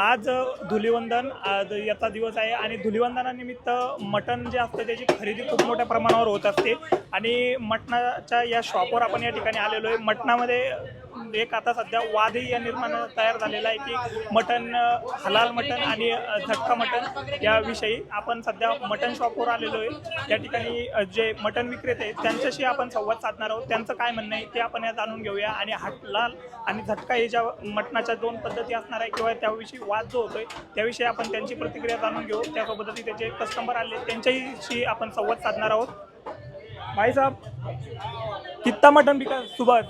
आज धुलीवंदन धुलिवंदन आज याचा दिवस आहे आणि धुलिवंदनानिमित्त मटण जे असतं त्याची खरेदी खूप मोठ्या प्रमाणावर होत असते. आणि मटणाच्या या शॉपवर आपण या ठिकाणी आलेलो आहे. मटणामध्ये एक आता सध्या वादही या निर्माण तयार झालेला आहे की मटन हलाल मटन आणि झटका मटन याविषयी आपण सध्या मटन शॉपवर आलेलो आहे. त्या ठिकाणी जे मटन विक्रेते आहेत त्यांच्याशी आपण संवाद साधणार आहोत. त्यांचं काय म्हणणं आहे ते आपण या जाणून घेऊया. आणि हलाल आणि झटका हे ज्या मटणाच्या दोन पद्धती असणार आहे किंवा त्याविषयी वाद जो होतोय त्याविषयी आपण त्यांची प्रतिक्रिया जाणून घेऊ. त्यासोबतच त्याचे कस्टमर आले त्यांच्याशी आपण संवाद साधणार आहोत. भाई साहब कितना मटन बिका सुबह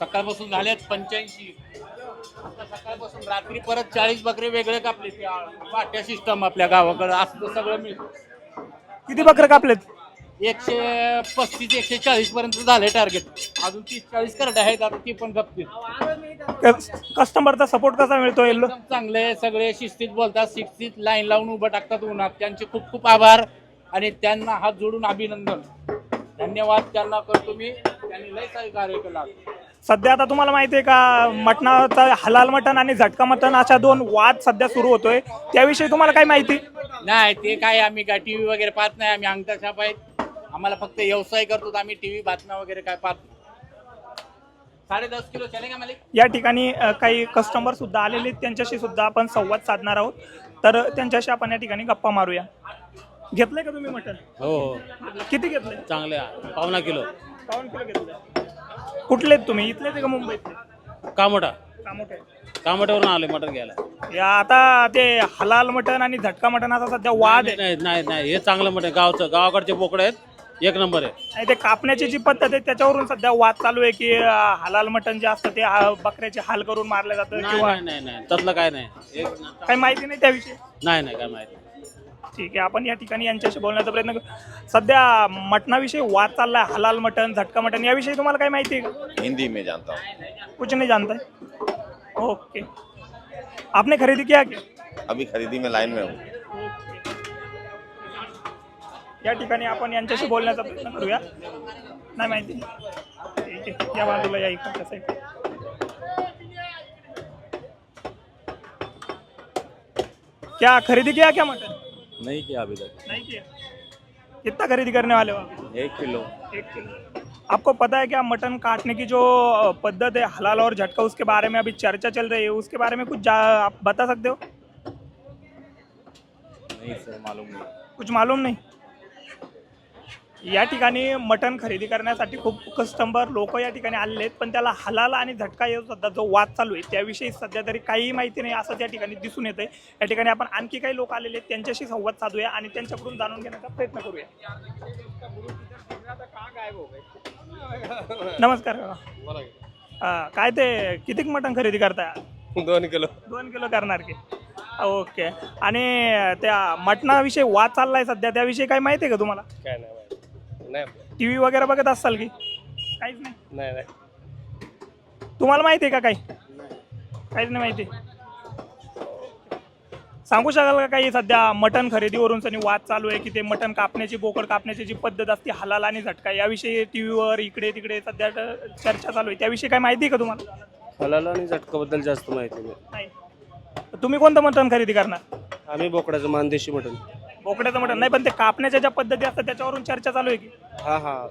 सकाळपासून झाल्यात पंच्याऐंशी. आता सकाळपासून रात्री परत चाळीस बकरे वेगळे कापले ते पाट्या सिस्टम आपल्या गावाकडे. असं सगळं मिळतं किती बकरं कापलेत? एकशे पस्तीस एकशे चाळीस पर्यंत झाले टार्गेट अजून तीस चाळीस करत आहेत आता ती पण गप्पीत कस्टमरचा सपोर्ट कसा मिळतो एकदम चांगले सगळे शिस्तीत बोलतात शिस्तीत लाईन लावून उभं टाकतात उन्हात. त्यांचे खूप खूप आभार आणि त्यांना हात जोडून अभिनंदन. धन्यवाद त्यांना करतो मी. त्यांनी लय सहकार्य केला सध्या आता तुम्हाला माहिती आहे का मटणाचा हलाल मटण आणि झटका मटण अशा दोन वाद सध्या सुरू होतोय. त्याविषयी तुम्हाला काय माहिती? नाही ते काय आम्ही काय टीव्ही वगैरे पाहत नाही आम्ही अंगठा छाप आहेत. आम्हाला फक्त व्यवसाय करतो आम्ही टीव्ही बातम्या वगैरे काय पाहत नाही. साडे दस किलो चलेगा मालिक? या ठिकाणी अ, काही कस्टमर सुद्धा आलेले आहेत त्यांच्याशी सुद्धा आपण संवाद साधणार आहोत. तर त्यांच्याशी आपण या ठिकाणी गप्पा मारूया. घेतलंय का तुम्ही मटण? हो. हो किती घेतलंय? चांगले पावणा किलो. पाऊन किलो घेतलंय. कुठले आहेत तुम्ही इथले का मुंबईतले कामोटा. कामोठे. कामोट्यावरून आले मटण घ्यायला. या आता ते हलाल मटण आणि झटका मटण असा सध्या वाद आहे. नाही नाही नाही हे चांगलं मटण गावचं गावाकडचे बोकडे आहेत. एक नंबर आहे. आणि ते कापण्याची जी पद्धत आहे त्याच्यावरून सध्या वाद चालू आहे की अं, हलाल मटण जे असतं ते बकऱ्याचे हाल करून मारलं जातं नाही किंवा नाही नाही नाही. तसलं काय नाही. एक काही माहिती नाही त्याविषयी? नाही नाही काय माहिती. ठीक आहे. आपण या ठिकाणी यांच्याशी बोलण्याचा प्रयत्न करू. सध्या मटणाविषयी वाद चाललाय. हलाल मटण झटका मटण याविषयी तुम्हाला काही माहिती आहे का? हिंदी में जानता हूँ. कुछ नहीं जानता है ओके. आपने खरीदी किया क्या? अभी खरीदी में लाइन में हूँ. या ठिकाणी आपण यांच्याशी बोलण्याचा प्रयत्न करूया. नाही माहिती. ठीक आहे. या बाजूला या इकडच्या साईड क्या खरीदी किया क्या मटन नाही किया अभी तक। नहीं किया। कितना खरीदी करने वाले हो आप? एक किलो। एक किलो। आपको पता है क्या मटन काटने की जो पद्धत है हलाल और झटका उसके बारे में अभी चर्चा चल रही है उसके बारे में कुछ आप बता सकते हो? नहीं सर मालूम नहीं। कुछ मालूम नाही? या ठिकाणी मटण खरेदी करण्यासाठी खूप कस्टमर लोक या ठिकाणी आलेले आहेत पण त्याला हलाल आणि झटका येऊ सध्या जो वाद चालू आहे त्याविषयी सध्या तरी काही माहिती नाही असं त्या ठिकाणी दिसून येतंय. या ठिकाणी आपण आणखी काही लोक आलेले आहेत त्यांच्याशी संवाद साधूया आणि त्यांच्याकडून जाणून घेण्याचा प्रयत्न करूया. नमस्कार काका. काय ते कितीक मटण खरेदी करताय? दोन किलो. दोन किलो करणार की. ओके. आणि त्या मटणाविषयी वाद चाललाय सध्या त्याविषयी काही माहिती आहे का तुम्हाला? काय नाही नाही. टी व्ही वगैरे बघत असाल की? काहीच नाही. नाही नाही. तुम्हाला माहिती आहे का काही? काहीच नाही माहिती. सांगू शकाल का काही सध्या मटण खरेदीवरून सनी वाद चालू आहे की ते मटण कापण्याची बोकड कापण्याची जी पद्धत असते हलाल आणि झटका याविषयी टी व्हीवर इकडे तिकडे सध्या चर्चा चालू आहे. त्याविषयी काही माहिती आहे का तुम्हाला? हलाल आणि झटकाबद्दल जास्त माहिती नाही. नाही. तुम्ही कोणतं मटण खरेदी करणार? आम्ही बोकडाचं मानदेशी मटण. बोकड्याचं मटण. नाही पण ते कापण्याच्या ज्या पद्धती असतात त्याच्यावरून चर्चा चालू आहे की? हा हा.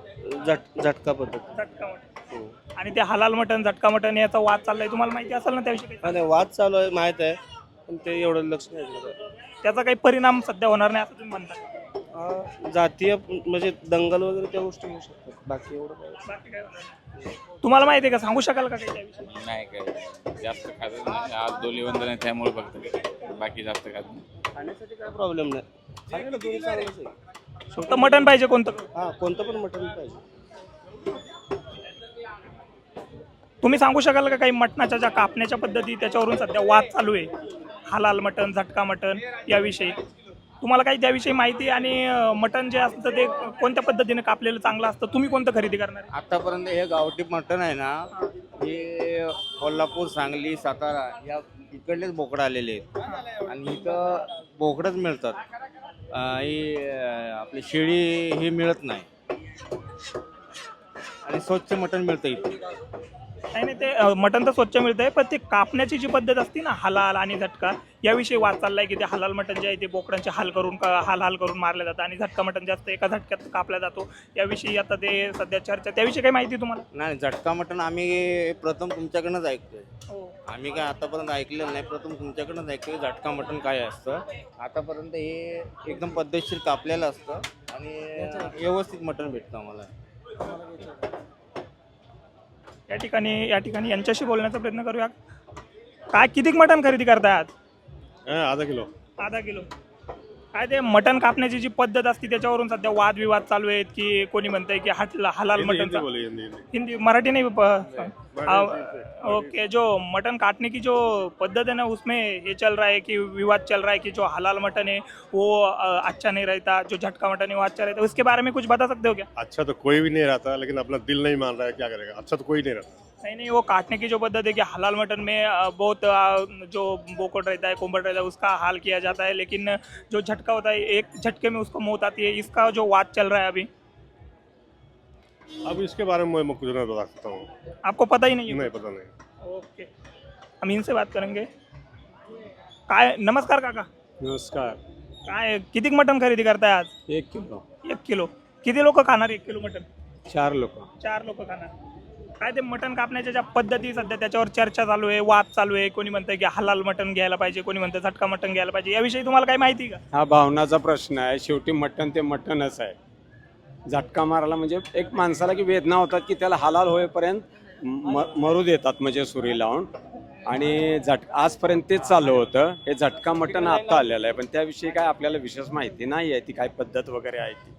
झट झटका पद्धत. झटका मटण. हो. आणि ते हलाल मटण झटका मटण याचा वाद चाललाय. तुम्हाला माहिती असेल ना त्याविषयी काही? हा नाही वाद चालू आहे माहीत आहे. पण ते एवढं लक्ष नाही दिलं. त्याचा काही परिणाम सध्या होणार नाही असं तुम्ही म्हणता? हा, जातीय म्हणजे दंगल वगैरे त्या गोष्टी होऊ शकतात. बाकी एवढं काय बाकी काय होणार नाही. तुम्हाला माहिती आहे का? सांगू शकाल का काही त्याविषयी? नाही काय जास्त खात नाही. आज धुलीवंदन आहे त्यामुळे फक्त बाकी जास्त खात नाही. खाण्यासाठी काय प्रॉब्लेम नाही. खाण्याला दोन्ही चांगलंच आहे. फक्त मटण पाहिजे कोणतं? हा कोणतं पण मटण पाहिजे. तुम्ही सांगू शकाल का काही मटणाच्या ज्या कापण्याच्या पद्धती त्याच्यावरून सध्या वाद चालू आहे? हलाल मटण झटका मटण याविषयी. तुम्हाला काही त्याविषयी माहिती आणि अं, मटण जे असतं ते कोणत्या पद्धतीने कापलेलं चांगलं असतं? तुम्ही कोणतं खरेदी करणार आहे? आतापर्यंत हे गावठी मटण आहे ना हे कोल्हापूर सांगली सातारा या इकडलेच बोकडं आलेले आहेत. आणि इथं बोकडंच मिळतात. ही आपली शेळी हे मिळत नाही. आणि स्वच्छ मटण मिळतं इथे. नाही नाही ते मटण तर स्वच्छ मिळतंय पण ते कापण्याची जी पद्धत असते ना हलाल आणि झटका याविषयी वाद चाललाय की ते हलाल मटण जे आहे ते बोकडांचे हाल करून का- हाल हाल करून मारलं जातं आणि झटका मटण जास्त एका झटक्यात कापला जातो. याविषयी आता ते सध्या चर्चा त्याविषयी काही माहिती तुम्हाला? नाही झटका मटण आम्ही प्रथम तुमच्याकडनंच ऐकतोय. हो. आम्ही काय आतापर्यंत ऐकलेलं नाही प्रथम तुमच्याकडनंच ऐकतोय झटका मटण काय असतं. आतापर्यंत हे एकदम पद्धतशीर कापलेलं असतं आणि व्यवस्थित मटण भेटतं आम्हाला. या ठिकाणी या ठिकाणी यांच्याशी बोलण्याचा प्रयत्न करूया काय किती मटण खरेदी करताय आज आधा किलो. आधा किलो. काय ते मटण कापण्याची जी पद्धत असते त्याच्यावरून सध्या वादविवाद चालू आहेत की कोणी म्हणतंय की हट हलाल मटन बोले हिंदी हिंदी. हिंदी मराठी नहीं प- ओके जो मटन काटने की जो पद्धत है ना उसमें ये चल रहा है कि विवाद चल रहा है कि जो हलाल मटन है वो अ, अच्छा नहीं रहता जो झटका मटन है वो अच्छा रहता है उसके बारे में कुछ बता सकते हो क्या? अच्छा तो कोई भी नहीं रहता लेकिन अपना दिल नहीं मान रहा है क्या करेगा? अच्छा तो कोई नहीं रहता। नहीं नहीं वो काटने की जो पद्धत है कि हलाल मटन में बहुत जो बोकट रहता है कोम्बट रहता है उसका हाल किया जाता है लेकिन जो झटका होता है एक झटके में उसको मौत आती है इसका जो वाद चल रहा है अभी। अब इसके बारे में मैं कुछ नहीं बता सकता हूँ। आपको पता ही नहीं नहीं पता नहीं। ओके। हम इनसे बात करेंगे। काय नमस्कार काका। नमस्कार। काय किती मटण खरेदी करताय आज? एक किलो। एक किलो। किती लोक खाणार एक किलो मटन? चार लोक। चार लोक खाणार. काय ते मटण कापण्याच्या ज्या पद्धती सध्या त्याच्यावर चर्चा चालू आहे वाद चालू आहे. कोणी म्हणतंय की हलाल मटण घ्यायला पाहिजे कोणी म्हणतं झटका मटण घ्यायला पाहिजे. याविषयी तुम्हाला काही माहिती का? हा भावनाचा प्रश्न आहे. शेवटी मटण ते मटणच आहे. झटका मारायला म्हणजे एक माणसाला की वेदना होतात की त्याला हलाल होईपर्यंत म मरू देतात म्हणजे सुरी लावून. आणि झट आजपर्यंत तेच चालू होतं. हे झटका मटण आत्ता आलेलं आहे. पण त्याविषयी काय आपल्याला विशेष माहिती नाही आहे. ती काय पद्धत वगैरे आहे ती.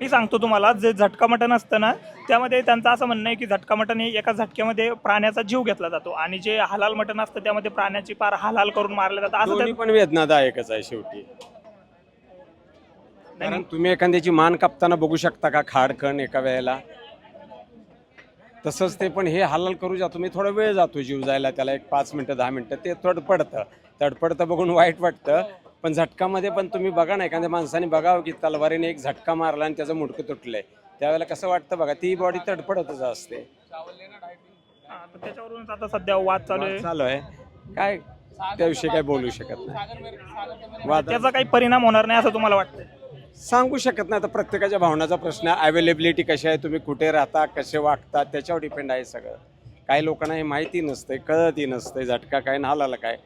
मी सांगतो तुम्हाला जे झटका मटण असतं ना त्यामध्ये त्यांचं असं म्हणणं आहे की झटका मटण हे एका झटक्यामध्ये प्राण्याचा जीव घेतला जातो आणि जे हलाल मटण असतं त्यामध्ये प्राण्याची पार हालहाल करून मारलं जातं असं दोन्ही त्या- पण वेदनादायकच आहे शेवटी. कारण तुम्ही एखाद्याची मान कापताना बघू शकता का खाडकण एका वेळेला? तसंच ते पण हे हलाल करू जातो. मी थोडा वेळ जातो जीव जायला त्याला एक पाच मिनटं दहा मिनटं ते तडपडतं. तडपडतं बघून वाईट वाटतं. पण झटकामध्ये पण तुम्ही बघा ना एखाद्या माणसाने बघावं की तलवारीने एक झटका मारला आणि त्याचं मुडकं तुटलंय. त्यावेळेला कसं वाटतं बघा ती बॉडी तडपडतच असते. त्याच्यावरूनच आता सध्या वाद चालू आहे. चालू आहे. काय त्याविषयी काय बोलू शकत नाही. वाद त्याचा काही परिणाम होणार नाही असं तुम्हाला वाटतं सांगू शकत नाही. आता प्रत्येकाच्या भावनाचा प्रश्न आहे. अवेलेबिलिटी कशी आहे? तुम्ही कुठे राहता? कसे वागता? त्याच्यावर डिपेंड आहे सगळं. काही लोकांना हे माहिती नसते कळतही नसते झटका काय नालाला काय?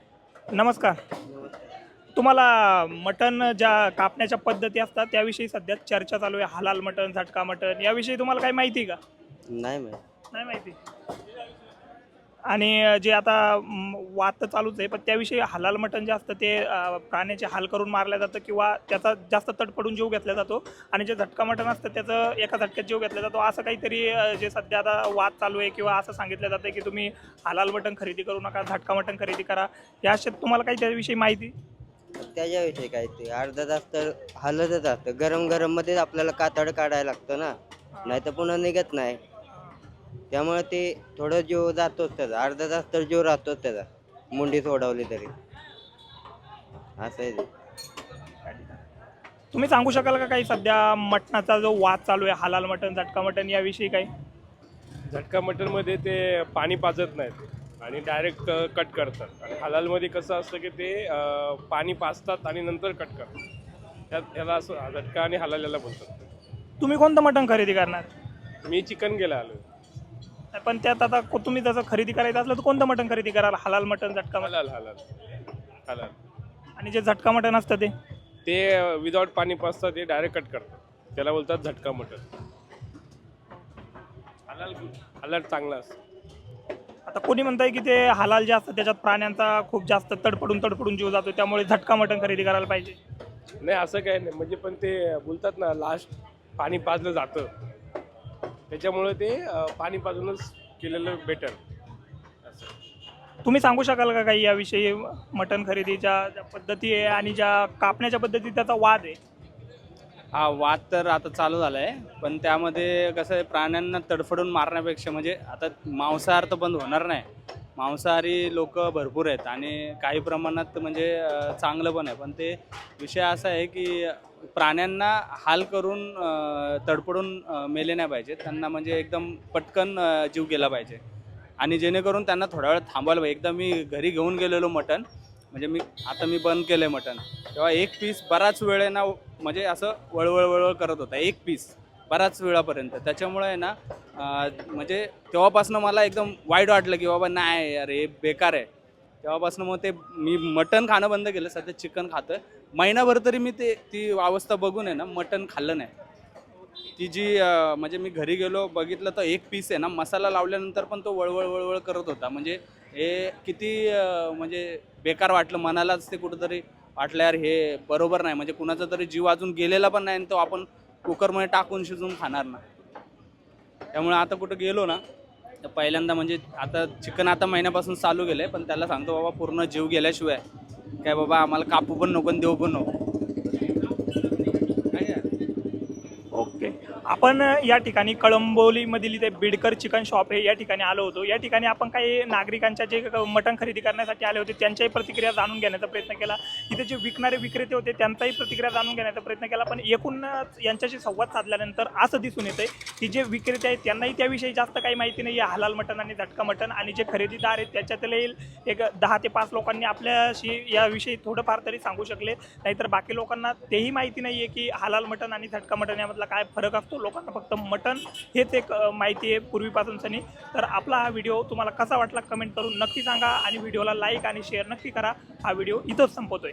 नमस्कार. तुम्हाला मटण ज्या कापण्याच्या पद्धती असतात त्याविषयी सध्या चर्चा चालू आहे. हलाल मटण झटका मटण याविषयी तुम्हाला काही माहिती आहे का? नाही माहिती. नाही माहिती. आणि जे आता म, वाद तर चालूच आहे पण त्याविषयी हलाल मटण जे असतं ते अ, प्राण्याचे हाल करून मारलं जातं किंवा त्याचा जास्त तडपडून जीव घेतला जातो. आणि जे झटका मटण असतं त्याचं एका झटक्यात जीव घेतला जातो. असं काहीतरी अ, जे सध्या आता वाद चालू आहे किंवा असं सांगितलं जातं की तुम्ही हलाल मटण खरेदी करू नका झटका मटण खरेदी करा. या तुम्हाला काही त्याविषयी माहिती? त्याच्याविषयी काय ते? अर्धा तास तर हलतच असतं. गरम गरम मध्येच आपल्याला कातड काढायला लागतं ना. नाही तर पुन्हा निघत नाही. त्यामुळे ते थोडं जीव जातोच त्याचा. अर्धा तास तर जीव राहतोच त्याचा. मुंडी सोडवली तरी. असं आहे ते. तुम्ही सांगू शकाल का काही सध्या मटणाचा जो वाद चालू आहे हलाल मटण झटका मटण याविषयी काही? झटका मटनमध्ये ते पाणी पाजत नाहीत. आणि डायरेक्ट कट करतात. आणि हलालमध्ये कसं असतं की ते पाणी पाजतात आणि नंतर कट करतात. त्यात याला असं झटका आणि हलाल याला बोलतात. तुम्ही कोणतं मटण खरेदी करणार? मी चिकन गेला आलो पण त्यात आता को- तुम्ही जसं खरेदी करायचं असलं तर कोणतं मटण खरेदी कराल? हलाल मटण झटका मटण? हलाल हलाल. हलाल. आणि जे झटका मटण असतं ते? ते विदाऊट पाणी पाजतात ते डायरेक्ट कट करतात. त्याला बोलतात झटका मटन हलाल हलाल चांगला असतं. आता कोणी म्हणतंय की ते हलाल जे असतं त्याच्यात प्राण्यांचा खूप जास्त तडपडून तडपडून जीव जातो त्यामुळे झटका मटण खरेदी करायला पाहिजे. नाही असं काही नाही. म्हणजे पण ते बोलतात ना लास्ट पाणी पाजलं जातं. त्याच्यामुळे ते अं, पाणी पाजूनच केलेलं बेटर असं तुम्ही सांगू शकाल का काही याविषयी मटण खरेदीच्या ज्या पद्धती आहे आणि ज्या कापण्याच्या पद्धती त्याचा वाद आहे? हा वाद तर आता चालू झाला आहे पण त्यामध्ये कसं आहे प्राण्यांना तडफडून मारण्यापेक्षा म्हणजे आता मांसाहार तर बंद होणार नाही. मांसाहारी लोक भरपूर आहेत आणि काही प्रमाणात म्हणजे चांगलं पण आहे. पण ते विषय असा आहे की प्राण्यांना हाल करून तडफडून मेले नाही पाहिजे. त्यांना म्हणजे एकदम पटकन जीव गेला पाहिजे. आणि जेणेकरून त्यांना थोडा वेळ थांबायला पाहिजे. एकदा मी घरी घेऊन गेलेलो मटण म्हणजे मी आता मी बंद केलं आहे मटण. तेव्हा एक पीस बराच वेळ आहे ना म्हणजे असं वळवळ वळवळ करत होता एक पीस बराच वेळापर्यंत. त्याच्यामुळे आहे ना म्हणजे तेव्हापासून मला एकदम वाईट वाटलं की बाबा नाही अरे हे बेकार आहे. तेव्हापासून मग ते मी मटण खाणं बंद केलं सध्या चिकन खातं महिनाभर तरी मी ते ती अवस्था बघून आहे ना मटण खाल्लं नाही. ती जी म्हणजे मी घरी गेलो बघितलं तर एक पीस आहे ना मसाला लावल्यानंतर पण तो वळवळ वळवळ करत होता. म्हणजे हे किती म्हणजे बेकार वाटलं मनालाच ते कुठंतरी वाटलं यार हे बरोबर नाही. म्हणजे कुणाचा तरी जीव अजून गेलेला पण नाही आणि तो आपण कुकरमध्ये टाकून शिजवून खाणार ना. त्यामुळे आता कुठं गेलो ना तर पहिल्यांदा म्हणजे आता चिकन आता महिन्यापासून चालू गेलं आहे पण त्याला सांगतो बाबा पूर्ण जीव गेल्याशिवाय. काय बाबा आम्हाला कापू पण नको आणि देऊ पण नको काय आहे? ओके आपण या ठिकाणी कळंबोलीमधील इथे बिडकर चिकन शॉप आहे या ठिकाणी आलो होतो. या ठिकाणी आपण काही नागरिकांच्या जे मटण खरेदी करण्यासाठी आले होते त्यांच्याही प्रतिक्रिया जाणून घेण्याचा प्रयत्न केला. इथे जे विकणारे विक्रेते होते त्यांचाही प्रतिक्रिया जाणून घेण्याचा प्रयत्न केला. पण एकूणच यांच्याशी संवाद साधल्यानंतर असं दिसून येतं की जे विक्रेते आहेत त्यांनाही त्याविषयी जास्त काही माहिती नाही आहे हलाल मटण आणि झटका मटण आणि जे खरेदीदार आहेत त्याच्यातले एक दहा ते पाच लोकांनी आपल्याशी याविषयी थोडंफार तरी सांगू शकले. नाहीतर बाकी लोकांना तेही माहिती नाही आहे की हलाल मटण आणि झटका मटण यामधला काय फरक असतो. लोकांना फक्त मटण हेच एक माहिती आहे पूर्वीपासून सनी तर आपला हा व्हिडिओ तुम्हाला कसा वाटला कमेंट करून नक्की सांगा आणि व्हिडिओला लाईक आणि शेअर नक्की करा. हा व्हिडिओ इथंच संपवतोय.